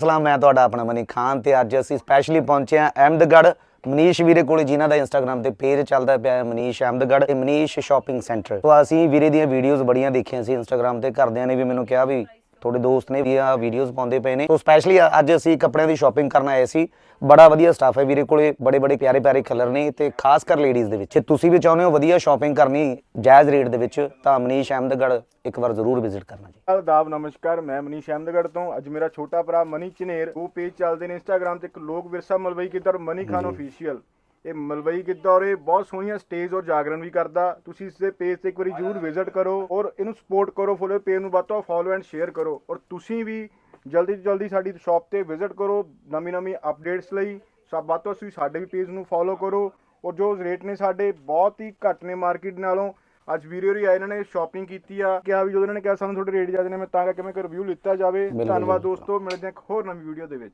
ਸਲਾਮ ਮੈਂ ਤੁਹਾਡਾ ਆਪਣਾ ਮਨੀ ਖਾਨ ਤੇ ਅੱਜ ਅਸੀਂ ਸਪੈਸ਼ਲੀ ਪਹੁੰਚੇ ਹਾਂ ਅਹਿਮਦਗੜ੍ਹ। ਮਨੀਸ਼ ਵੀਰੇ ਕੋਲੇ ਜਿਨ੍ਹਾਂ ਦਾ ਇੰਸਟਾਗ੍ਰam ਤੇ ਪੇਜ ਚੱਲਦਾ ਪਿਆ ਹੈ ਮਨੀਸ਼ ਅਹਿਮਦਗੜ੍ਹ ਤੇ ਮਨੀਸ਼ ਸ਼ਾਪਿੰਗ ਸੈਂਟਰ ਤੋਂ ਅਸੀਂ ਵੀਰੇ ਦੀਆਂ ਵੀਡੀਓਜ਼ ਬੜੀਆਂ ਦੇਖੀਆਂ ਸੀ ਇੰਸਟਾਗ੍ਰam ਤੇ ਕਰਦਿਆਂ ਨੇ ਵੀ ਮੈਨੂੰ ਕਿਹਾ ਵੀ ਤੁਹਾਡੇ ਦੋਸਤ ਨੇ ਵੀ ਆ ਵੀਡੀਓਜ਼ ਪਾਉਂਦੇ ਪਏ ਨੇ। ਤੋਂ ਸਪੈਸ਼ਲੀ ਅੱਜ ਅਸੀਂ ਕੱਪੜਿਆਂ ਦੀ ਸ਼ਾਪਿੰਗ ਕਰਨ ਆਏ ਸੀ। ਬੜਾ ਵਧੀਆ ਸਟਾਫ ਹੈ ਵੀਰੇ ਕੋਲੇ ਬੜੇ ਬੜੇ ਪਿਆਰੇ ਪਿਆਰੇ ਕਲਰ ਨੇ ਤੇ ਖਾਸ ਕਰ ਲੇਡੀਜ਼ ਦੇ ਵਿੱਚ। ਜੇ ਤੁਸੀਂ ਵੀ ਚਾਹੁੰਦੇ ਹੋ ਵਧੀਆ ਸ਼ਾਪਿੰਗ ਕਰਨੀ ਜਾਇਜ਼ ਰੇਟ ਦੇ ਵਿੱਚ ਤਾਂ ਮਨੀਸ਼ ਅਹਿਮਦਗੜ੍ਹ ਇੱਕ ਵਾਰ ਜ਼ਰੂਰ ਵਿਜ਼ਿਟ ਕਰਨਾ ਜੀ। ਆਦਾਬ ਨਮਸਕਾਰ। ਮੈਂ ਮਨੀਸ਼ ਅਹਿਮਦਗੜ੍ਹ ਤੋਂ। ਅੱਜ ਮੇਰਾ ਛੋਟਾ ਭਰਾ ਮਨੀ ਚਨੇਰ। ਉਹ ਪੇਜ ਚੱਲਦੇ ਨੇ ਇੰਸਟਾਗ੍ਰam ਤੇ। ਇੱਕ ਲੋਕ ਵਿਰਸਾ ਮਲਵਈ ਗਿੱਧਾ ਮਨੀ ਖਾਨ ਅਫੀਸ਼ੀਅਲ ਇਹ ਮਲਵਈ ਗਿੱਧਾ ਔਰ ਇਹ ਬਹੁਤ ਸੋਹਣੀਆਂ ਸਟੇਜ ਔਰ ਜਾਗਰਣ ਵੀ ਕਰਦਾ। ਤੁਸੀਂ ਇਸ ਦੇ ਪੇਜ ਤੇ ਇੱਕ ਵਾਰੀ ਜਰੂਰ ਵਿਜ਼ਿਟ ਕਰੋ ਔਰ ਇਹਨੂੰ ਸਪੋਰਟ ਕਰੋ ਫੋਲੋ ਪੇਜ ਨੂੰ ਵੱਧ ਤੋਂ ਫੋਲੋ ਐਂਡ ਸ਼ੇਅਰ ਕਰੋ। ਔਰ ਤੁਸੀਂ ਵੀ ਜਲਦੀ ਤੋਂ ਜਲਦੀ ਸਾਡੀ ਸ਼ਾਪ ਤੇ ਵਿਜ਼ਿਟ ਕਰੋ ਨਵੀਂ ਨਵੀਂ ਅਪਡੇਟਸ ਲਈ। ਸਭ ਵੱਧ ਤੋਂ ਤੁਸੀਂ ਸਾਡੇ ਵੀ ਪੇਜ ਨੂੰ ਫੋਲੋ ਕਰੋ ਔਰ ਜੋ ਰੇਟ ਨੇ ਸਾਡੇ ਬਹੁਤ ਹੀ ਘੱਟ ਨੇ ਮਾਰਕੀਟ ਨਾਲੋਂ। ਅੱਜ ਵੀਡੀਓ ਹੀ ਆਏ ਇਹਨਾਂ ਨੇ ਸ਼ਾਪਿੰਗ ਕੀਤੀ ਆ। ਕਿਹਾ ਵੀ ਜਦੋਂ ਇਹਨਾਂ ਨੇ ਕਿਹਾ ਸਾਨੂੰ ਤੁਹਾਡੇ ਰੇਟ ਜ਼ਿਆਦਾ ਨੇ ਮੈਂ ਤਾਂ ਕਰਕੇ ਮੈਂ ਇੱਕ ਰਿਵਿਊ ਲਿੱਤਾ ਜਾਵੇ। ਧੰਨਵਾਦ। ਦੋਸਤੋ ਮਿਲਦੇ ਹਾਂ ਇੱਕ ਹੋਰ ਨਵੀਂ ਵੀਡੀਓ ਦੇ ਵਿੱਚ।